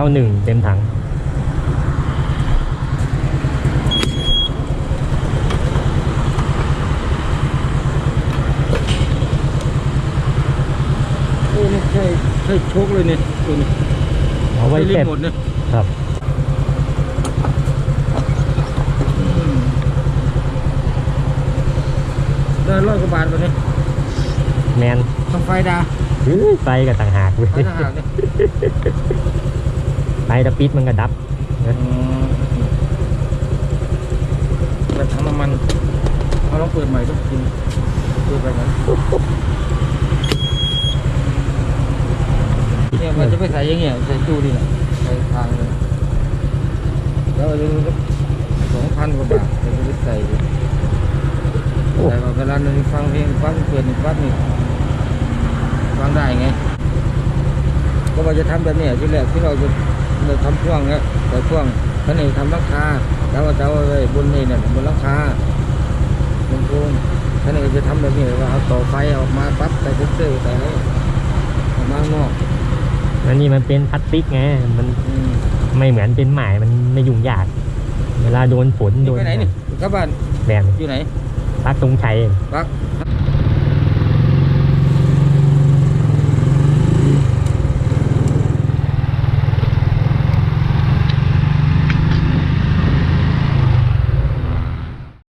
ก้าหนึ่งเต็มถัง โอ้นี่ใช่ใช่โชคเลยเนี่ยตัวนี้เอาไว้ใช้รีเก็บโมทเนี่ยครับอืมได้ร้อยกว่าบาทวันนี้แมนต้องไฟดาอื้อไฟกับต่างหากเว้ยไฟทหารเนี่ย ไฟตะปิดมันก็ดับอืมแบบถังน้ำมันเอาลองเปิดใหม่ต้องกินเปิดไปนั้นเนี่ยมันจะไปใส่ยังเงี้ยใส่ตู้นี่แหละใส่ทางเลยแล้วเอาเรื่องสองพันกว่าบาทจะไปใส่แต่เวลาหนึ่งฟังเพลงฟังเปิดฟังนี่ฟังได้ไงก็ว่าจะทำแบบนี้ที่แรกที่เราจะ เราทำพ่วงเนี่ยแต่พ่วงท่านเองทำราคาแต่ว่าจะเอาไว้บนนี่เนี่ยบนราคาบนโค้งท่านเองจะทำแบบนี้ว่าเอาต่อไฟออกมาปั๊บใส่เซ็นเซอร์ใส่อะไรออกมาข้างนอกอันนี้มันเป็นพลาสติกไงมันอืมไม่เหมือนเป็นหมายมันไม่ยุ่งยาก เวลาโดนฝนโดนไปไหนนี่กลับบ้านแบนอยู่ไหนปักตรงชัยปัก